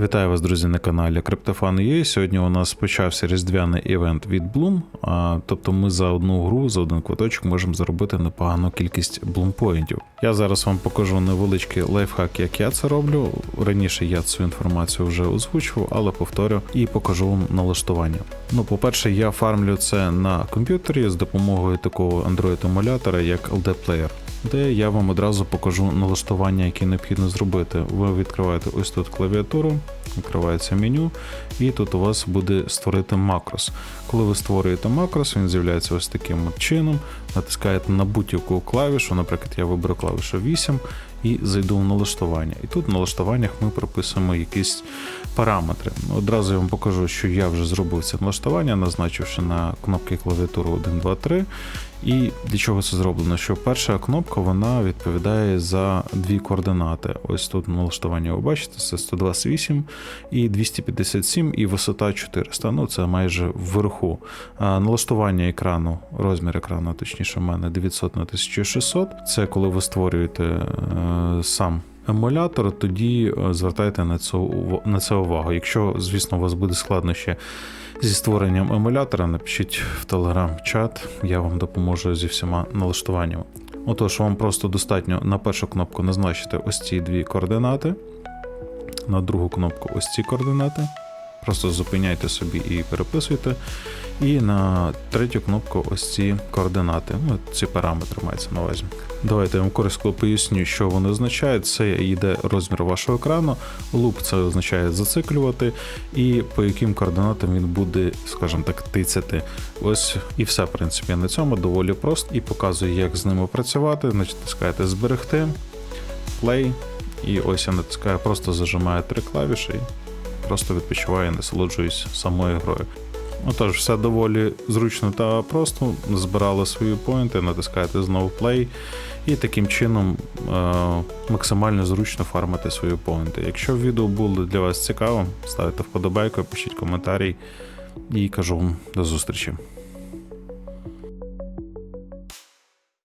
Вітаю вас, друзі, на каналі CryptoFan.ua. Сьогодні у нас почався різдвяний івент від Bloom. А, тобто ми за одну гру, за один квиточок можемо заробити непогану кількість блумпоінтів. Я зараз вам покажу невеличкий лайфхак, як я це роблю. Раніше я цю інформацію вже озвучував, але повторю і покажу вам налаштування. Ну, по-перше, я фармлю це на комп'ютері з допомогою такого Android-емулятора, як LD Player де я вам одразу покажу налаштування, які необхідно зробити. Ви відкриваєте ось тут клавіатуру, відкривається меню, і тут у вас буде створити макрос. Коли ви створюєте макрос, він з'являється ось таким чином. Натискаєте на будь-яку клавішу, наприклад, я виберу клавішу 8 і зайду в налаштування. І тут в налаштуваннях ми прописуємо якісь параметри. Одразу я вам покажу, що я вже зробив це налаштування, назначивши на кнопки клавіатури 1, 2, 3. І для чого це зроблено? Що перша кнопка вона відповідає за дві координати. Ось тут налаштування ви бачите, це 128 і 257, і висота 400. Ну це майже вверху. Налаштування екрану, розмір екрану, точніше, в мене 900 на 1600. Це коли ви створюєте е, сам. Емулятор, тоді е, звертайте на це, на це увагу. Якщо, звісно, у вас буде складно ще зі створенням емулятора, напишіть в телеграм-чат, я вам допоможу зі всіма налаштуваннями. Отож, вам просто достатньо на першу кнопку назначити ось ці дві координати, на другу кнопку ось ці координати. Просто зупиняйте собі і переписуйте. І на третю кнопку ось ці координати, ну, ці параметри мається на увазі. Давайте я вам коротко поясню, що вони означають. Це йде розмір вашого екрану, луп це означає зациклювати, і по яким координатам він буде, скажімо так, тицяти. Ось і все, в принципі, на цьому доволі просто і показую, як з ними працювати. Натискаєте зберегти, play, і ось я натискаю, просто зажимаю три клавіші просто відпочиваю, насолоджуюсь самою грою. Отож, все доволі зручно та просто. Збирали свої поінти, натискаєте знову play, і таким чином е- максимально зручно фармити свої поінти. Якщо відео було для вас цікавим, ставте вподобайку, пишіть коментарі і кажу вам до зустрічі.